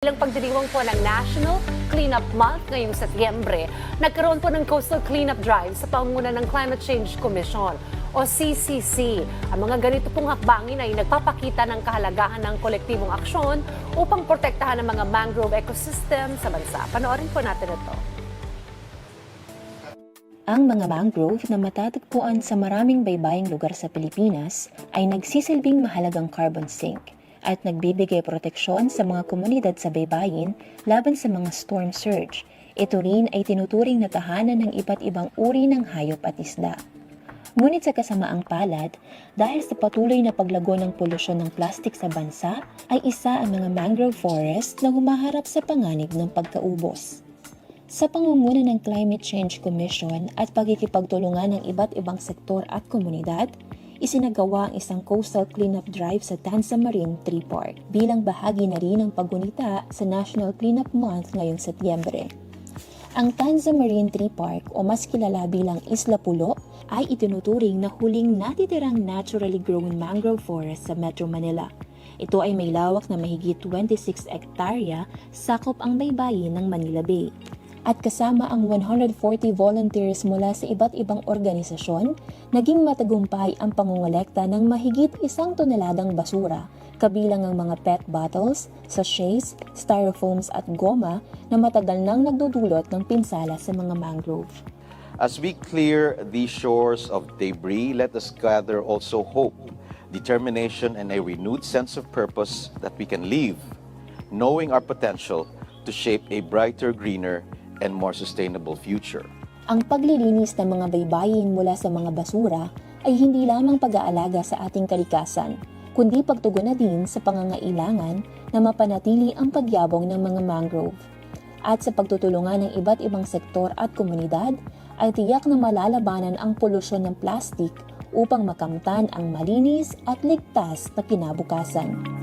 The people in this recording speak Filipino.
Bilang pagdiriwang po ng National Cleanup Month ngayong Setyembre, nagkaroon po ng Coastal Cleanup Drive sa pangunguna ng Climate Change Commission o CCC. Ang mga ganito pong hakbangin ay nagpapakita ng kahalagahan ng kolektibong aksyon upang protektahan ang mga mangrove ecosystem sa bansa. Panoorin po natin ito. Ang mga mangrove na matatagpuan sa maraming baybaying lugar sa Pilipinas ay nagsisilbing mahalagang carbon sink at nagbibigay proteksyon sa mga komunidad sa baybayin laban sa mga storm surge. Ito rin ay tinuturing na tahanan ng iba't ibang uri ng hayop at isda. Ngunit sa kasamaang palad, dahil sa patuloy na paglago ng polusyon ng plastik sa bansa, ay isa ang mga mangrove forest na humaharap sa panganib ng pagkaubos. Sa pangunguna ng Climate Change Commission at pagkikipagtulungan ng iba't ibang sektor at komunidad, isinagawa ang isang coastal cleanup drive sa Tansa Marine Tree Park bilang bahagi na rin ng paggunita sa National Cleanup Month ngayong Setyembre. Ang Tanza Marine Tree Park o mas kilala bilang Isla Pulo ay itinuturing na huling natitirang naturally grown mangrove forest sa Metro Manila. Ito ay may lawak na mahigit 26 hektarya, sakop ang baybayin ng Manila Bay. At kasama ang 140 volunteers mula sa iba't ibang organisasyon, naging matagumpay ang pangungolekta ng mahigit isang toneladang basura, kabilang ang mga PET bottles, sachets, styrofoams at goma na matagal nang nagdudulot ng pinsala sa mga mangrove. As we clear these shores of debris, let us gather also hope, determination, and a renewed sense of purpose that we can live, knowing our potential to shape a brighter, greener, and more sustainable future. Ang paglilinis ng mga baybayin mula sa mga basura ay hindi lamang pag-aalaga sa ating kalikasan, kundi pagtugon na din sa pangangailangan na mapanatili ang pagyabong ng mga mangrove. At sa pagtutulungan ng iba't ibang sektor at komunidad, ay tiyak na malalabanan ang polusyon ng plastik upang makamtan ang malinis at ligtas na kinabukasan.